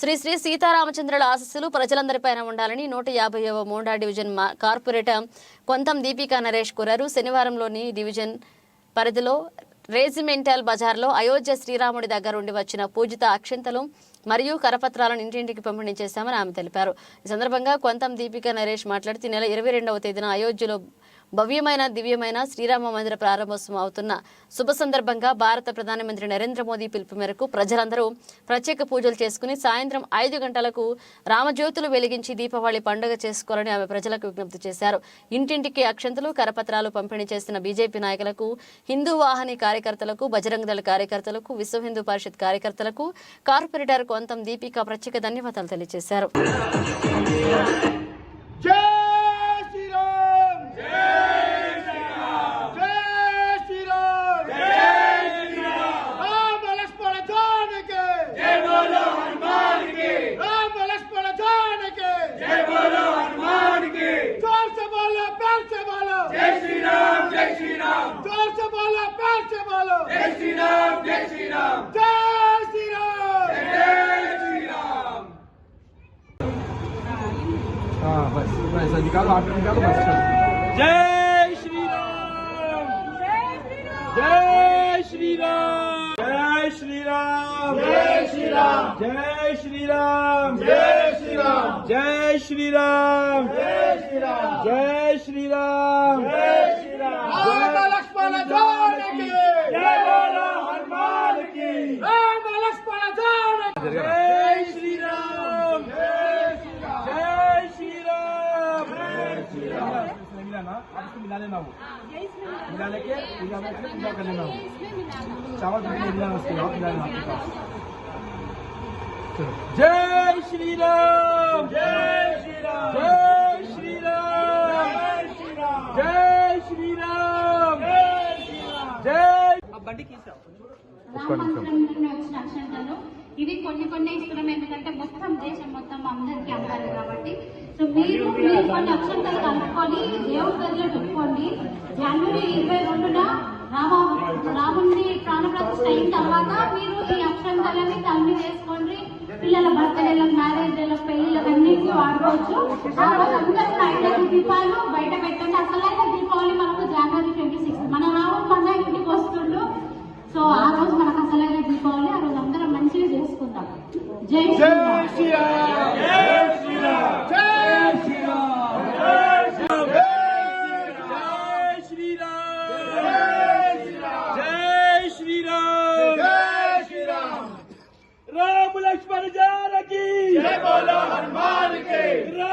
శ్రీ శ్రీ సీతారామచంద్రుల ఆశస్సులు ప్రజలందరిపైన ఉండాలని నూట యాభైవ మోండా డివిజన్ మా- కార్పొరేటర్ కొంతం దీపికా నరేష్ కోరారు. శనివారంలోని డివిజన్ పరిధిలో రెజిమెంటల్ బజార్లో అయోధ్య శ్రీరాముడి దగ్గర ఉండి వచ్చిన పూజిత అక్షింతలు మరియు కరపత్రాలను ఇంటింటికి పంపిణీ చేశామని ఆమె తెలిపారు. ఈ సందర్భంగా కొంతం దీపిక నరేష్ మాట్లాడుతూ నెల ఇరవై రెండవ తేదీన అయోధ్యలో భవ్యమైన దివ్యమైన శ్రీరామ మందిర ప్రారంభోత్సవం అవుతున్న శుభ సందర్భంగా భారత ప్రధానమంత్రి నరేంద్ర మోదీ పిలుపు మేరకు ప్రజలందరూ ప్రత్యేక పూజలు చేసుకుని సాయంత్రం ఐదు గంటలకు రామజ్యోతులు వెలిగించి దీపావళి పండుగ చేసుకోవాలని ఆమె ప్రజలకు విజ్ఞప్తి చేశారు. ఇంటింటికి అక్షంతలు కరపత్రాలు పంపిణీ చేసిన బీజేపీ నాయకులకు హిందూ వాహిని కార్యకర్తలకు బజరంగ దళ కార్యకర్తలకు విశ్వ హిందూ పరిషత్ కార్యకర్తలకు కార్పొరేటర్ కొంతం దీపిక ప్రత్యేక ధన్యవాదాలు తెలియజేశారు. बस निकालो आप निकालो बस चलो जय श्री राम जय श्री राम जय श्री राम जय श्री राम जय श्री राम जय श्री राम जय श्री राम जय श्री राम जय श्री राम जय श्री राम राम लक्ष्मण बोलो हनुमान की लक्ष्मण जय श्री राम जय श्री राम जय श्री राम जय श्री राम इसमें मिलाना आप इसको मिला लेना वो मिला लेके पूजा में फिर पूजा कर लेना वो चावल भी नहीं मिलाना उसके बाद मिला लेना आपके पास चलो जय श्री राम जय श्री राम जय श्री राम जय श्री राम जय श्री राम जय రామమందిరం నుండి వచ్చిన అక్షంతలు ఇవి కొన్ని కొన్ని ఇస్తున్నాం ఎందుకంటే మొత్తం దేశం మొత్తం అందరికీ అందాలి కాబట్టి. సో మీరు మీరు కొన్ని అక్షంతలు కలుపుకొని దేవుడి గదిలో పెట్టుకోండి. జనవరి ఇరవై రెండున రామ రాముని ప్రాణప్రతిష్ఠ అయిన తర్వాత మీరు ఈ అక్షంతలని తల్లి వేసుకోండి. పిల్లల బర్త్డేలకు మ్యారేజ్లకు పెళ్ళిళ్ళకు అన్నింటికి వాడుకోవచ్చు. ఆ రోజు అందరూ ఐదు దీపాలు బయట పెట్టండి. అసలైన దీపావళి మనకు జనవరి ట్వంటీ సిక్స్ మన రాముడు పండుగ ఇంటికి వస్తుండు. సో చెప్తున్నా జై రామ లక్ష్మణ జానకి రామ